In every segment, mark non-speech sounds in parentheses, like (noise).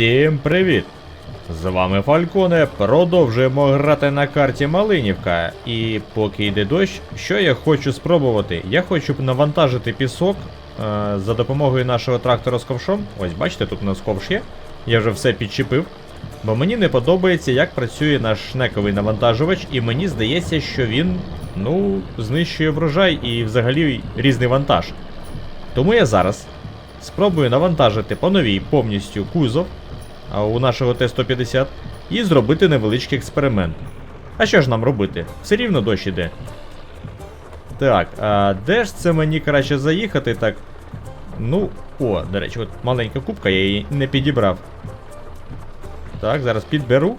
Всім привіт! З вами Фальконе. Продовжуємо грати на карті Малинівка. І поки йде дощ, що я хочу спробувати? Я хочу навантажити пісок е, за допомогою нашого трактора з ковшом. Ось бачите, тут у нас ковш є. Я вже все підчепив. Бо мені не подобається, як працює наш шнековий навантажувач, і мені здається, що він, ну, знищує врожай і взагалі різний вантаж. Тому я зараз спробую навантажити по новій повністю кузов у нашого Т-150 і зробити невеличкий експеримент. А що ж нам робити? Все рівно дощ іде. Так, а де ж це мені краще заїхати так? Ну, о, до речі, от маленька кубка, я її не підібрав. Так, зараз підберу.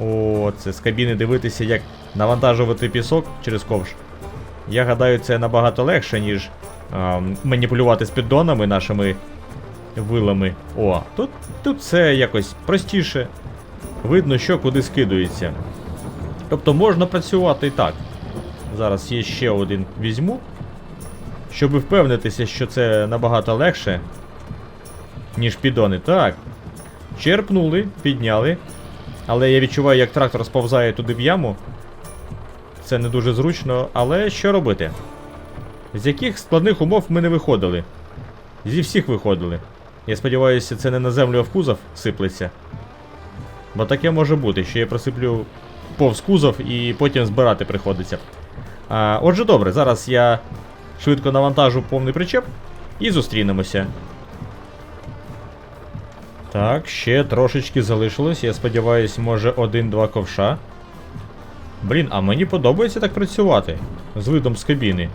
О, це з кабіни дивитися, як навантажувати пісок через ковш. Я гадаю, це набагато легше, ніж а, маніпулювати з піддонами нашими вилами. О, тут, тут все якось простіше. Видно, що куди скидується. Тобто можна працювати і так. Зараз є ще один візьму. Щоб впевнитися, що це набагато легше, ніж піддони. Так. Черпнули, підняли. Але я відчуваю, як трактор сповзає туди в яму. Це не дуже зручно, але що робити? З яких складних умов ми не виходили? Зі всіх виходили. Я сподіваюся, це не на землю, а в кузов сиплеться. Бо таке може бути, що я просиплю повз кузов і потім збирати приходиться. А, отже, добре, зараз я швидко навантажу повний причеп і зустрінемося. Так, ще трошечки залишилось. Я сподіваюся, може один-два ковша. Блін, а мені подобається так працювати з видом з кабіни.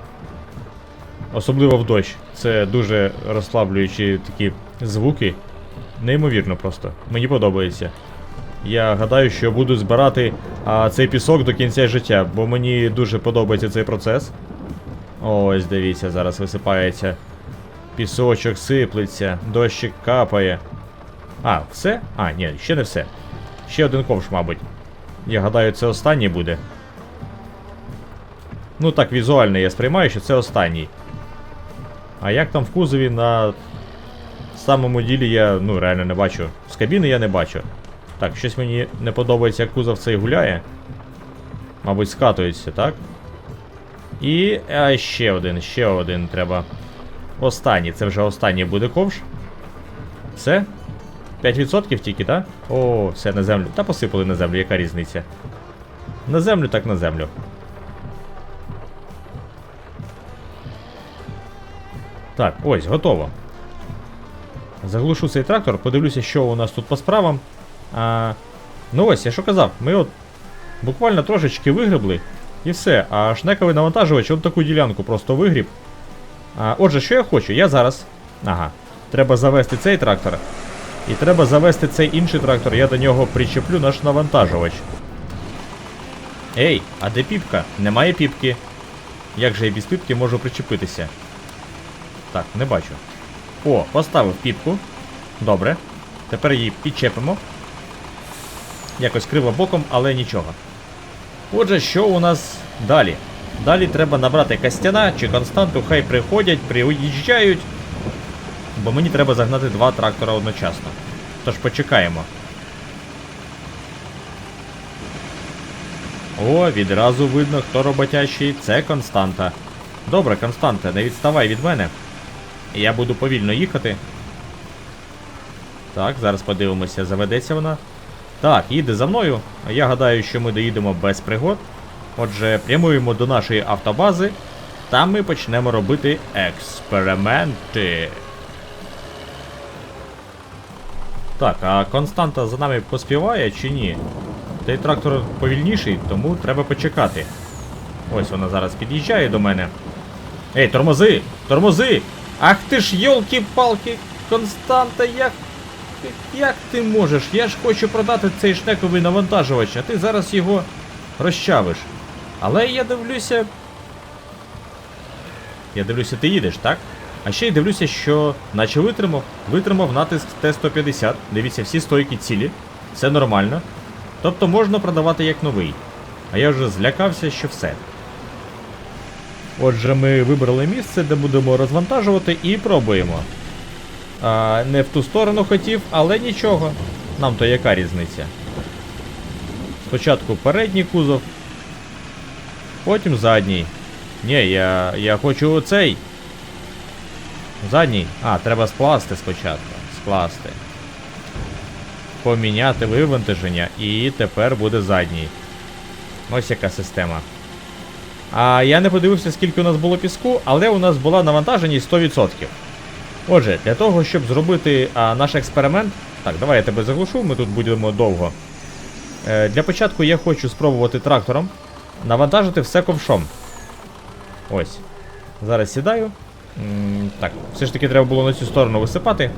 Особливо в дощ. Це дуже розслаблюючі такі звуки. Неймовірно просто. Мені подобається. Я гадаю, що буду збирати а, цей пісок до кінця життя, бо мені дуже подобається цей процес. Ось, дивіться, зараз висипається. Пісочок сиплеться, дощик капає. А, все? А, ні, ще не все. Ще один ковш, мабуть. Я гадаю, це останній буде. Ну так, візуально я сприймаю, що це останній. А як там в кузові на самому ділі я ну реально не бачу. З кабіни я не бачу. Так, щось мені не подобається, як кузов цей гуляє. Мабуть, скатується, так? І а, ще один, ще один треба. Останній, це вже останній буде ковш. Все? 5% тільки, так? О, все на землю. Та посипали на землю, яка різниця? На землю, так на землю. Так, ось, готово. Заглушу цей трактор, подивлюся, що у нас тут по справам. А, ну ось, я що казав, ми от буквально трошечки вигребли і все. А шнековий навантажувач от таку ділянку просто вигріб. А, отже, що я хочу? Я зараз. Ага. Треба завести цей трактор. І треба завести цей інший трактор, я до нього причеплю наш навантажувач. Ей, а де піпка? Немає піпки. Як же я без піпки можу причепитися? Так, не бачу. О, поставив піпку. Добре. Тепер її підчепимо. Якось криво боком, але нічого. Отже, що у нас далі? Далі треба набрати Костяна чи константу, хай приходять, приїжджають. Бо мені треба загнати два трактора одночасно. Тож почекаємо. О, відразу видно, хто роботящий. Це Константа. Добре, Константа, не відставай від мене. Я буду повільно їхати. Так, зараз подивимося, заведеться вона. Так, їде за мною. Я гадаю, що ми доїдемо без пригод. Отже, прямуємо до нашої автобази. Там ми почнемо робити експерименти. Так, а константа за нами поспіває чи ні? Цей трактор повільніший, тому треба почекати. Ось вона зараз під'їжджає до мене. Ей, тормози! Тормози! Ах ти ж йолки-палки, Константа, як. Як ти можеш? Я ж хочу продати цей шнековий навантажувач, а ти зараз його розчавиш. Але я дивлюся. Я дивлюся, ти їдеш, так? А ще й дивлюся, що наче витримав, витримав натиск Т-150. Дивіться, всі стойки цілі. Все нормально. Тобто можна продавати як новий. А я вже злякався, що все. Отже, ми вибрали місце, де будемо розвантажувати і пробуємо. а, не в ту сторону хотів, але нічого. Нам то яка різниця? Спочатку передній кузов, потім задній. Ні, я, я хочу оцей. Задній. А, треба скласти спочатку. Скласти. Поміняти вивантаження і тепер буде задній. Ось яка система. А я не подивився, скільки у нас було піску, але у нас була навантаженість 100%. Отже, для того, щоб зробити а, наш експеримент. Так, давай я тебе заглушу, ми тут будемо довго. Е, для початку я хочу спробувати трактором навантажити все ковшом. Ось. Зараз сідаю. М, так, все ж таки треба було на цю сторону висипати.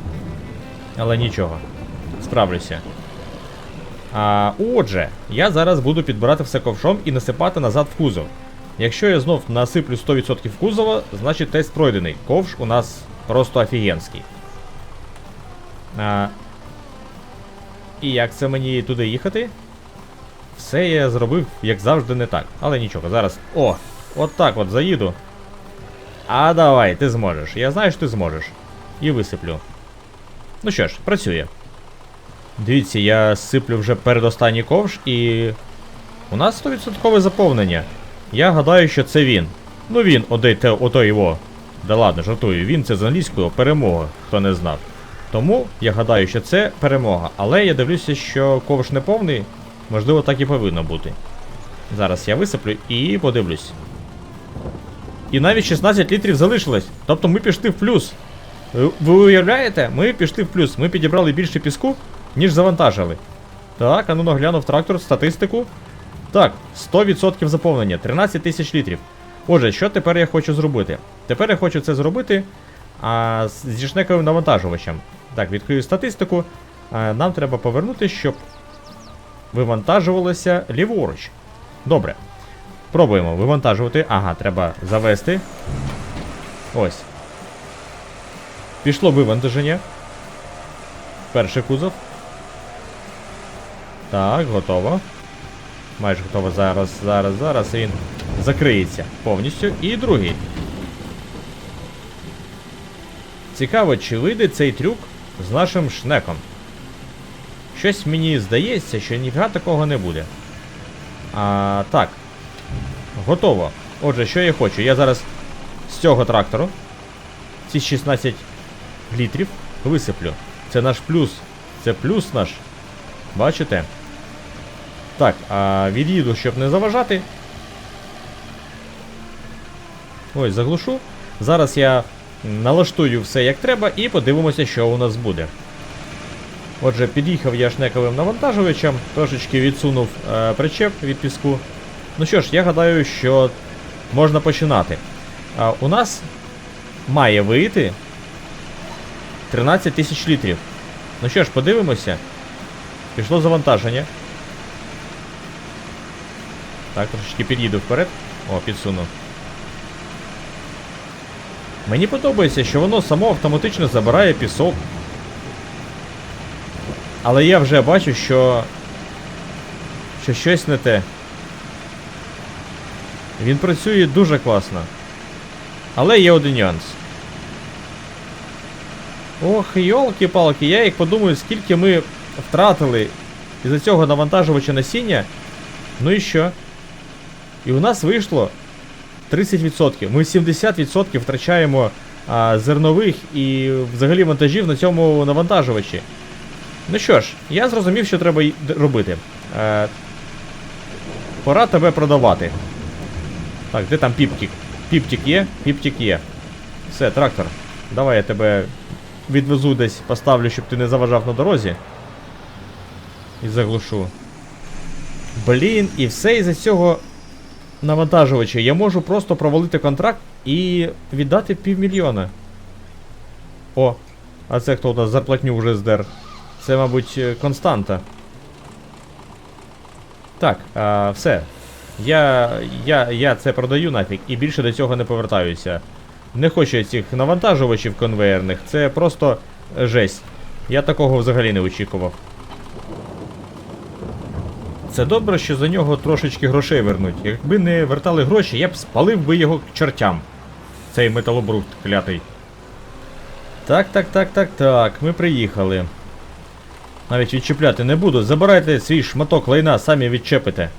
Але нічого. Справлюся. А, отже, я зараз буду підбирати все ковшом і насипати назад в кузов. Якщо я знов насиплю 100% кузова, значить тест пройдений. Ковш у нас просто офігенський. А, і як це мені туди їхати? Все я зробив, як завжди, не так. Але нічого, зараз. О! От так от заїду. А давай, ти зможеш. Я знаю, що ти зможеш. І висиплю. Ну що ж, працює. Дивіться, я сиплю вже передостанній ковш і. У нас 100% заповнення. Я гадаю, що це він. Ну він, одай те, ото його. Да ладно, жартую, він це з англійською перемога, хто не знав. Тому я гадаю, що це перемога. Але я дивлюся, що ковш не повний, можливо, так і повинно бути. Зараз я висиплю і подивлюсь. І навіть 16 літрів залишилось. Тобто ми пішли в плюс. Ви ви уявляєте? Ми пішли в плюс. Ми підібрали більше піску, ніж завантажили. Так, а ну наглянув трактор, статистику. Так, 100% заповнення, 13 тисяч літрів. Отже, що тепер я хочу зробити? Тепер я хочу це зробити а, зі шнековим навантажувачем. Так, відкрию статистику. А, нам треба повернути, щоб вивантажувалося ліворуч. Добре. Пробуємо вивантажувати. Ага, треба завести. Ось. Пішло вивантаження. Перший кузов. Так, готово. Майже готово. Зараз, зараз, зараз він закриється повністю. І другий. Цікаво, чи вийде цей трюк з нашим шнеком. Щось мені здається, що ніфіга такого не буде. А, так. Готово. Отже, що я хочу? Я зараз з цього трактору ці 16 літрів висиплю. Це наш плюс. Це плюс наш. Бачите? Так, а від'їду, щоб не заважати. Ось, заглушу. Зараз я налаштую все як треба і подивимося, що у нас буде. Отже, під'їхав я шнековим навантажувачем, трошечки відсунув е, причеп від піску. Ну що ж, я гадаю, що можна починати. А, у нас має вийти 13 тисяч літрів. Ну що ж, подивимося. Пішло завантаження. Так, трошечки під'їду вперед. О, підсуну. Мені подобається, що воно само автоматично забирає пісок. Але я вже бачу, що. що щось не те. Він працює дуже класно. Але є один нюанс. Ох, йолки-палки, я як подумаю, скільки ми втратили із-за цього навантажувача насіння. Ну і що? І у нас вийшло 30%. Ми 70% втрачаємо а, зернових і взагалі вантажів на цьому навантажувачі. Ну що ж, я зрозумів, що треба робити. Е, пора тебе продавати. Так, де там піптік? Піптік є? Піптік є. Все, трактор. Давай я тебе відвезу десь, поставлю, щоб ти не заважав на дорозі. І заглушу. Блін, і все із-за цього навантажувача. Я можу просто провалити контракт і віддати півмільйона. О, а це хто у нас зарплатню вже здер? Це, мабуть, е, константа. Так, а, все. Я, я, я це продаю нафіг і більше до цього не повертаюся. Не хочу я цих навантажувачів конвеєрних, це просто е, жесть. Я такого взагалі не очікував. Це добре, що за нього трошечки грошей вернуть. Якби не вертали гроші, я б спалив би його к чертям. Цей металобрухт клятий. Так, так, так, так, так. Ми приїхали. Навіть відчіпляти не буду. Забирайте свій шматок лайна, самі відчепите.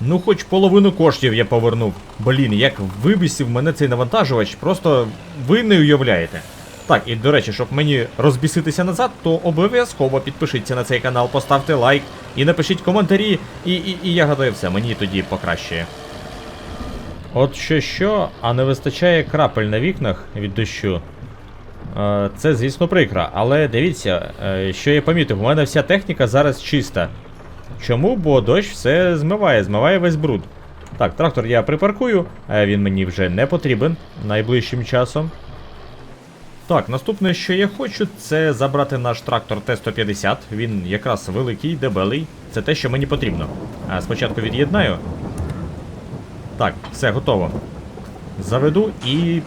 Ну, хоч половину коштів я повернув. Блін, як вибісив мене цей навантажувач, просто ви не уявляєте. Так, і до речі, щоб мені розбіситися назад, то обов'язково підпишіться на цей канал, поставте лайк і напишіть коментарі, і, і, і я гадаю все, мені тоді покращує. От що що, а не вистачає крапель на вікнах від дощу. Е, Це, звісно, прикро, але дивіться, е, що я помітив, у мене вся техніка зараз чиста. Чому? Бо дощ все змиває, змиває весь бруд. Так, трактор я припаркую, він мені вже не потрібен найближчим часом. Так, наступне, що я хочу, це забрати наш трактор Т-150. Він якраз великий, дебелий. Це те, що мені потрібно. А спочатку від'єднаю. Так, все готово. Заведу і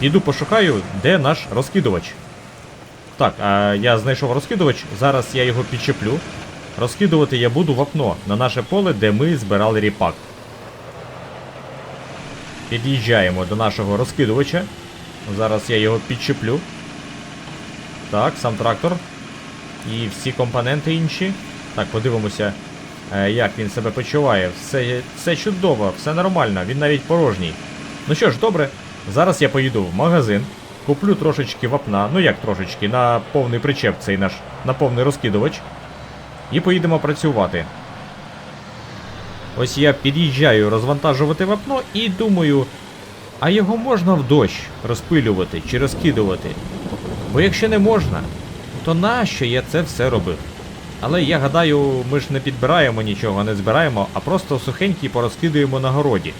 піду пошукаю, де наш розкидувач. Так, а я знайшов розкидувач, зараз я його підчеплю. Розкидувати я буду вапно на наше поле, де ми збирали ріпак. Під'їжджаємо до нашого розкидувача. Зараз я його підчеплю. Так, сам трактор. І всі компоненти інші. Так, подивимося, е, як він себе почуває. Все, все чудово, все нормально, він навіть порожній. Ну що ж, добре, зараз я поїду в магазин, куплю трошечки вапна, ну як трошечки, на повний причеп цей наш, на повний розкидувач. І поїдемо працювати. Ось я під'їжджаю розвантажувати вапно і думаю, а його можна в дощ розпилювати чи розкидувати? Бо якщо не можна, то нащо я це все робив? Але я гадаю, ми ж не підбираємо нічого, не збираємо, а просто сухенькі порозкидуємо на городі.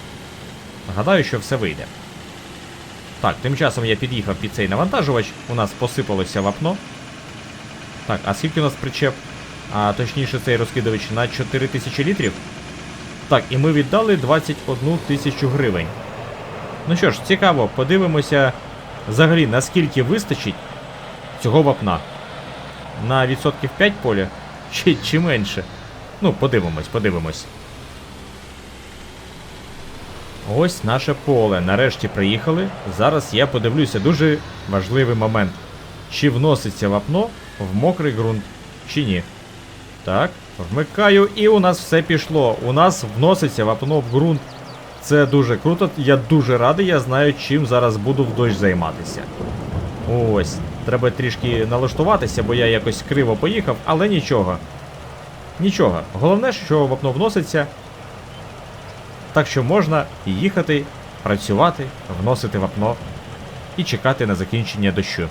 Гадаю, що все вийде. Так, тим часом я під'їхав під цей навантажувач, у нас посипалося вапно. Так, а скільки у нас причеп? А точніше цей розкидувач на 4000 літрів. Так, і ми віддали 21 тисячу гривень. Ну що ж, цікаво, подивимося взагалі наскільки вистачить цього вапна. На відсотків 5 поля чи, чи менше. Ну, подивимось, подивимось. Ось наше поле. Нарешті приїхали. Зараз я подивлюся дуже важливий момент. Чи вноситься вапно в мокрий ґрунт, чи ні. Так, вмикаю, і у нас все пішло. У нас вноситься вапно в ґрунт. Це дуже круто. Я дуже радий, я знаю, чим зараз буду в дощ займатися. Ось, треба трішки налаштуватися, бо я якось криво поїхав, але нічого. Нічого. Головне, що вапно вноситься. Так що можна їхати, працювати, вносити вапно і чекати на закінчення дощу.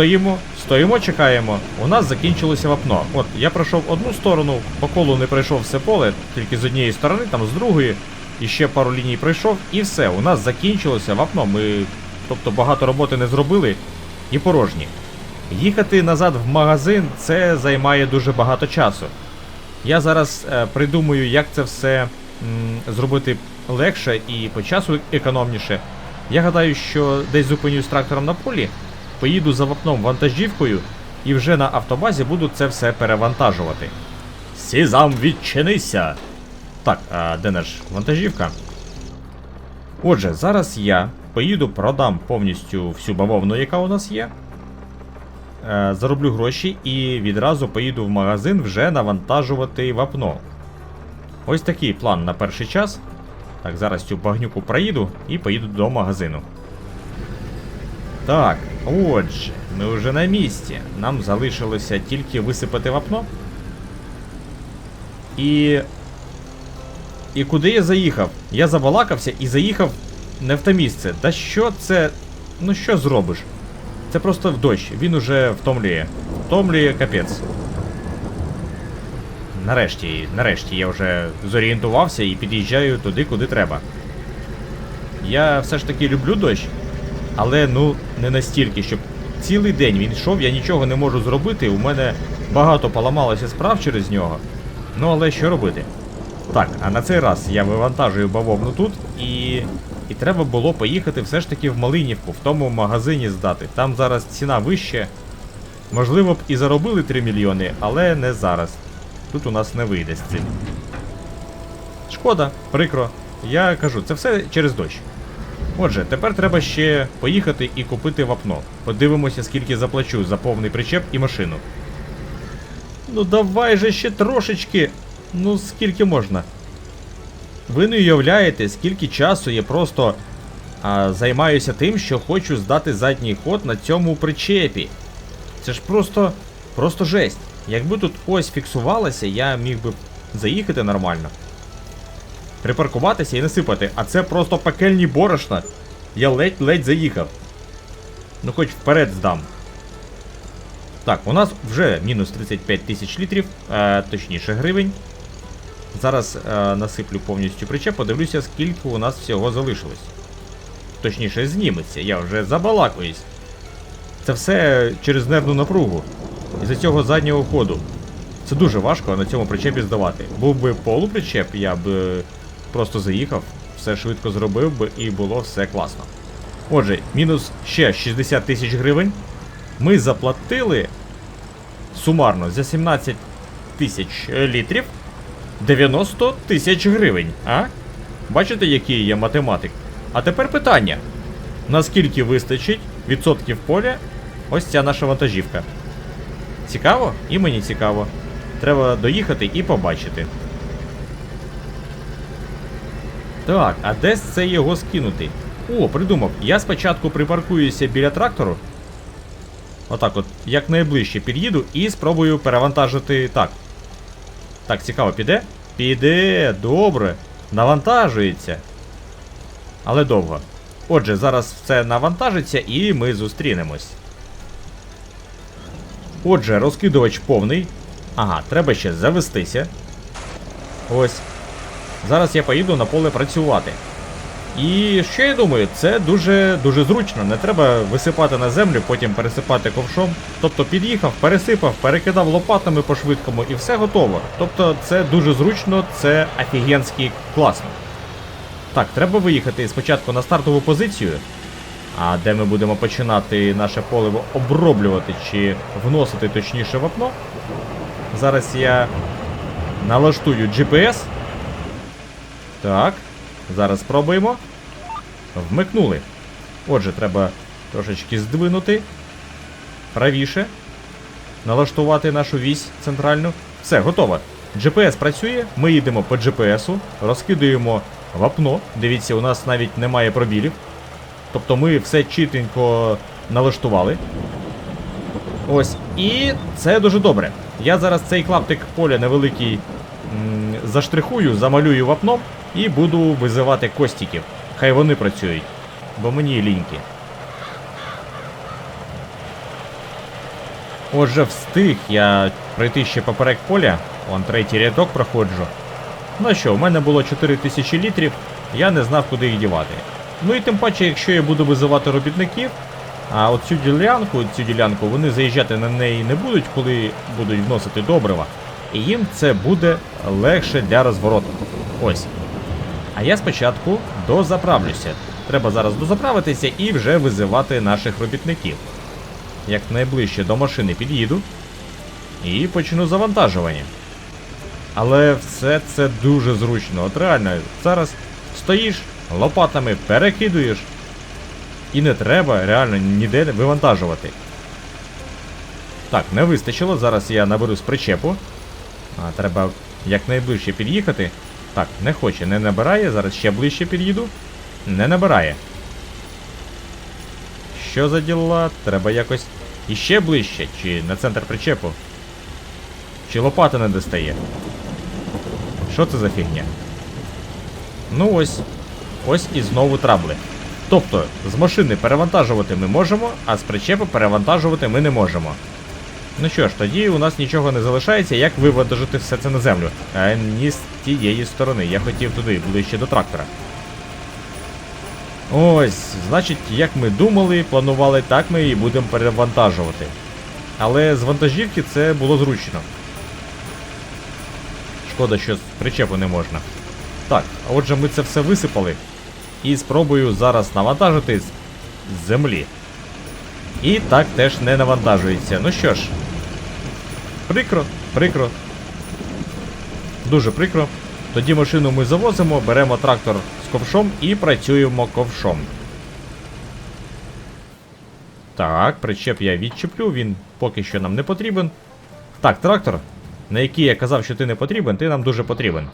Стоїмо, стоїмо, чекаємо. У нас закінчилося вапно. От я пройшов одну сторону, по колу не пройшов все поле, тільки з однієї сторони, там з другої, і ще пару ліній пройшов, і все. У нас закінчилося вапно. Ми, тобто, багато роботи не зробили і порожні. Їхати назад в магазин це займає дуже багато часу. Я зараз е, придумаю, як це все м, зробити легше і по часу економніше. Я гадаю, що десь зупинюсь трактором на полі, поїду за вапном вантажівкою і вже на автобазі буду це все перевантажувати. Сізам відчинися! Так, а де наш вантажівка? Отже, зараз я поїду, продам повністю всю бавовну, яка у нас є. Е, зароблю гроші і відразу поїду в магазин вже навантажувати вапно. Ось такий план на перший час. Так, зараз цю багнюку проїду і поїду до магазину. Так, отже, ми вже на місці. Нам залишилося тільки висипати вапно. І. І куди я заїхав? Я забалакався і заїхав не в те місце. Та що це. Ну що зробиш? Це просто в дощ, він уже втомлює. Втомлює капець. Нарешті, нарешті я вже зорієнтувався і під'їжджаю туди, куди треба. Я все ж таки люблю дощ. Але ну не настільки, щоб цілий день він йшов, я нічого не можу зробити. У мене багато поламалося справ через нього. Ну але що робити? Так, а на цей раз я вивантажую бавовну тут і. І треба було поїхати все ж таки в Малинівку, в тому магазині здати. Там зараз ціна вища. Можливо б і заробили 3 мільйони, але не зараз. Тут у нас не вийде з цим. Шкода, прикро. Я кажу, це все через дощ. Отже, тепер треба ще поїхати і купити вапно. Подивимося, скільки заплачу за повний причеп і машину. Ну давай же ще трошечки. Ну скільки можна. Ви не уявляєте, скільки часу я просто а, займаюся тим, що хочу здати задній ход на цьому причепі. Це ж просто. просто жесть. Якби тут ось фіксувалося, я міг би заїхати нормально. Припаркуватися і насипати, а це просто пекельні борошна. Я ледь-ледь заїхав. Ну хоч вперед здам. Так, у нас вже мінус 35 тисяч літрів, е, точніше гривень. Зараз е, насиплю повністю причеп, подивлюся, скільки у нас всього залишилось. Точніше, зніметься, я вже забалакуюсь. Це все через нервну напругу. Із-за цього заднього ходу. Це дуже важко на цьому причепі здавати. Був би полупричеп, я б е, просто заїхав, все швидко зробив би і було все класно. Отже, мінус ще 60 тисяч гривень. Ми заплатили сумарно за 17 тисяч літрів 90 тисяч гривень, а? Бачите, який я математик? А тепер питання: наскільки вистачить відсотків поля ось ця наша вантажівка? Цікаво? І мені цікаво. Треба доїхати і побачити. Так, а де ж це його скинути? О, придумав. Я спочатку припаркуюся біля трактору. Отак от, як найближче під'їду і спробую перевантажити так. Так, цікаво, піде? Піде, добре. Навантажується. Але довго. Отже, зараз все навантажиться і ми зустрінемось. Отже, розкидувач повний. Ага, треба ще завестися. Ось. Зараз я поїду на поле працювати. І що я думаю, це дуже дуже зручно. Не треба висипати на землю, потім пересипати ковшом. Тобто під'їхав, пересипав, перекидав лопатами по швидкому і все готово. Тобто це дуже зручно, це офігенськи класно. Так, треба виїхати спочатку на стартову позицію. А де ми будемо починати наше поле оброблювати чи вносити точніше вапно. Зараз я налаштую GPS. Так, зараз спробуємо. Вмикнули. Отже, треба трошечки здвинути. Правіше. Налаштувати нашу вісь центральну. Все, готово. GPS працює, ми їдемо по GPS, розкидуємо вапно. Дивіться, у нас навіть немає пробілів. Тобто ми все чітенько налаштували. Ось, і це дуже добре. Я зараз цей клаптик поля невеликий заштрихую, замалюю вапном і буду визивати костіків. Хай вони працюють, бо мені ліньки. Отже, встиг я пройти ще поперек поля, вон третій рядок проходжу. Ну що, в мене було 4000 літрів, я не знав, куди їх дівати. Ну і тим паче, якщо я буду визивати робітників, а от цю ділянку, цю ділянку вони заїжджати на неї не будуть, коли будуть вносити добрива. І їм це буде легше для розвороту. Ось. А я спочатку дозаправлюся. Треба зараз дозаправитися і вже визивати наших робітників. Як найближче до машини під'їду і почну завантажування. Але все це дуже зручно. От реально, зараз стоїш, лопатами перекидуєш. І не треба реально ніде вивантажувати. Так, не вистачило. Зараз я наберу з причепу. А, треба якнайближче під'їхати. Так, не хоче, не набирає. Зараз ще ближче під'їду. Не набирає. Що за діла? Треба якось іще ближче, чи на центр причепу. Чи лопата не достає. Що це за фігня? Ну ось. Ось і знову трабли. Тобто, з машини перевантажувати ми можемо, а з причепу перевантажувати ми не можемо. Ну що ж, тоді у нас нічого не залишається, як вивантажити все це на землю. А ні з тієї сторони. Я хотів туди, ближче до трактора. Ось, значить, як ми думали, планували, так ми і будемо перевантажувати. Але з вантажівки це було зручно. Шкода, що з причепу не можна. Так, отже, ми це все висипали. І спробую зараз навантажити з землі. І так теж не навантажується. Ну що ж, прикро, прикро. Дуже прикро. Тоді машину ми завозимо, беремо трактор з ковшом і працюємо ковшом. Так, причеп я відчеплю, він поки що нам не потрібен. Так, трактор, на який я казав, що ти не потрібен, ти нам дуже потрібен.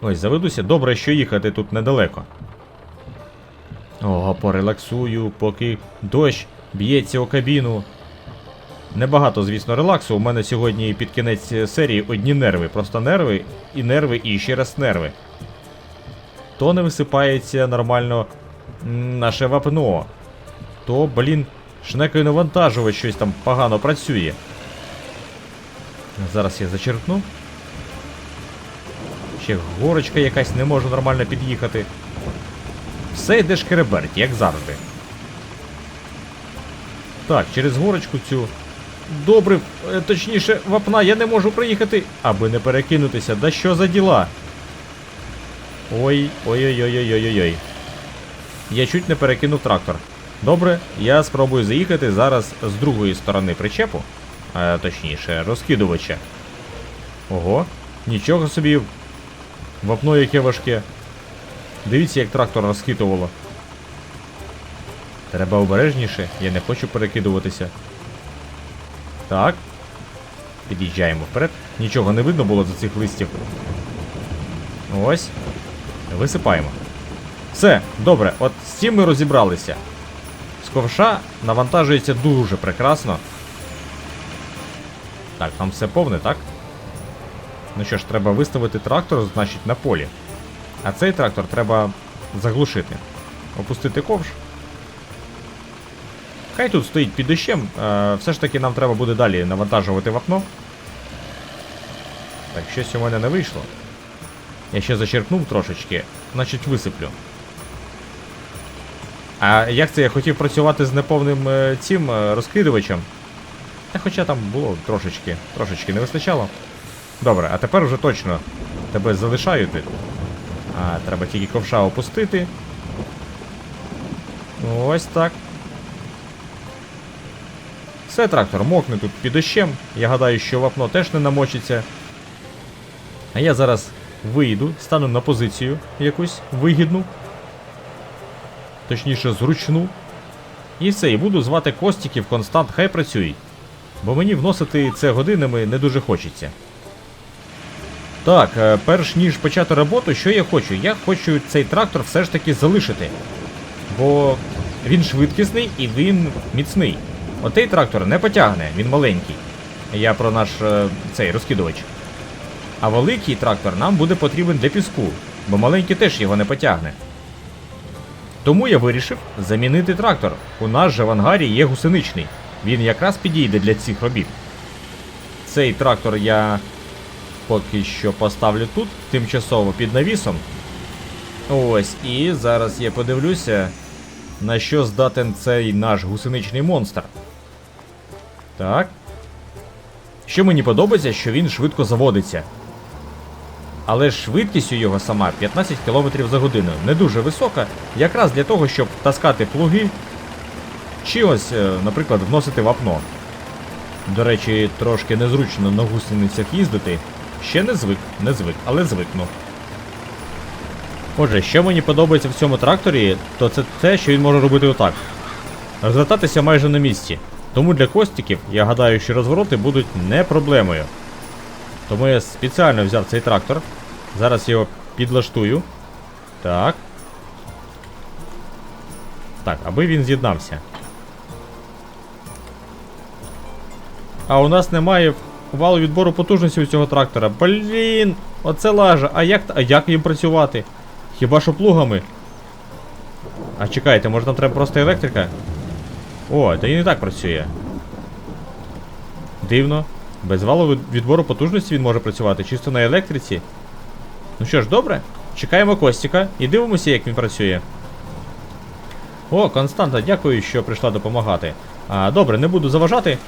Ось, заведуся, добре, що їхати тут недалеко. Ого, порелаксую, поки дощ б'ється у кабіну. Небагато, звісно, релаксу. У мене сьогодні під кінець е, серії одні нерви. Просто нерви і нерви, і ще раз нерви. То не висипається нормально наше вапно. То, блін, шнекою навантажувач щось там погано працює. Зараз я зачерпну. Ще горочка якась не можу нормально під'їхати. Все йде шкереберть, як завжди. Так, через горочку цю. Добре, е, точніше, вапна, я не можу приїхати, аби не перекинутися. Да що за діла? Ой, ой-ой-ой-ой-ой-ой. Я чуть не перекинув трактор. Добре, я спробую заїхати зараз з другої сторони причепу. А, точніше, розкидувача. Ого, нічого собі. Вапно яке важке. Дивіться, як трактор розхитувало. Треба обережніше, я не хочу перекидуватися. Так. Під'їжджаємо вперед. Нічого не видно було за цих листів. Ось. Висипаємо. Все, добре, от з цим ми розібралися. З ковша навантажується дуже прекрасно. Так, там все повне, так? Ну що ж, треба виставити трактор, значить, на полі. А цей трактор треба заглушити. Опустити ковш. Хай тут стоїть під дощем. Е, все ж таки нам треба буде далі навантажувати вапно. Так, щось у мене не вийшло. Я ще зачерпнув трошечки, значить висиплю. А як це я хотів працювати з неповним е, цим е, розкидувачем? Та хоча там було трошечки, трошечки не вистачало. Добре, а тепер вже точно тебе залишаю тут. А, треба тільки ковша опустити. Ось так. Все, трактор мокне тут під дощем. Я гадаю, що вапно теж не намочиться. А я зараз вийду, стану на позицію якусь вигідну. Точніше, зручну. І все, і буду звати Костіків констант, хай працюють. Бо мені вносити це годинами не дуже хочеться. Так, е, перш ніж почати роботу, що я хочу? Я хочу цей трактор все ж таки залишити. Бо він швидкісний і він міцний. Отей трактор не потягне, він маленький. Я про наш е, цей розкидувач. А великий трактор нам буде потрібен для піску, бо маленький теж його не потягне. Тому я вирішив замінити трактор. У нас же в ангарі є гусеничний. Він якраз підійде для цих робіт. Цей трактор я поки що поставлю тут, тимчасово під навісом. Ось, і зараз я подивлюся, на що здатен цей наш гусеничний монстр. Так. Що мені подобається, що він швидко заводиться. Але швидкість у його сама 15 км за годину. Не дуже висока, якраз для того, щоб таскати плуги. Чи ось, е, наприклад, вносити вапно. До речі, трошки незручно на гусеницях їздити. Ще не звик, не звик, але звикну. Отже, що мені подобається в цьому тракторі, то це те, що він може робити отак. Розвертатися майже на місці. Тому для костиків, я гадаю, що розвороти будуть не проблемою. Тому я спеціально взяв цей трактор. Зараз його підлаштую. Так. Так, аби він з'єднався. А у нас немає валу відбору потужності у цього трактора. Блін! Оце лажа. А як а як їм працювати? Хіба що плугами? А чекайте, може там треба просто електрика? О, та і не так працює. Дивно. Без валу відбору потужності він може працювати чисто на електриці. Ну що ж, добре. Чекаємо Костіка і дивимося, як він працює. О, Константа, дякую, що прийшла допомагати. А, добре, не буду заважати.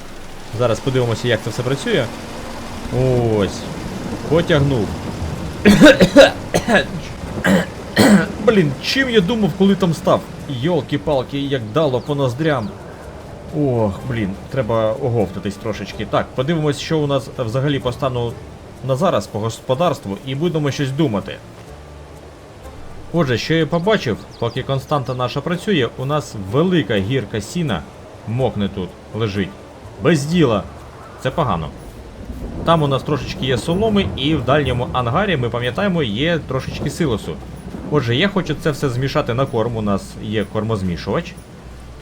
Зараз подивимося, як це все працює. Ось. Потягнув. (coughs) Блін, чим я думав, коли там став? Йолки-палки, як дало по ноздрям. Ох, блін, треба оговтатись трошечки. Так, подивимось, що у нас взагалі по стану на зараз по господарству, і будемо щось думати. Отже, що я побачив, поки константа наша працює, у нас велика гірка сіна мокне тут, лежить. Без діла. Це погано. Там у нас трошечки є соломи, і в дальньому ангарі, ми пам'ятаємо, є трошечки силосу. Отже, я хочу це все змішати на корм. У нас є кормозмішувач.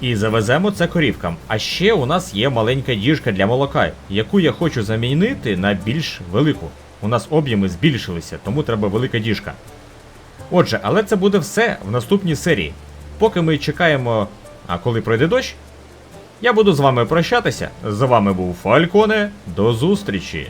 І завеземо це корівкам. А ще у нас є маленька діжка для молока, яку я хочу замінити на більш велику. У нас об'єми збільшилися, тому треба велика діжка. Отже, але це буде все в наступній серії. Поки ми чекаємо, а коли пройде дощ, я буду з вами прощатися. З вами був Фальконе. До зустрічі!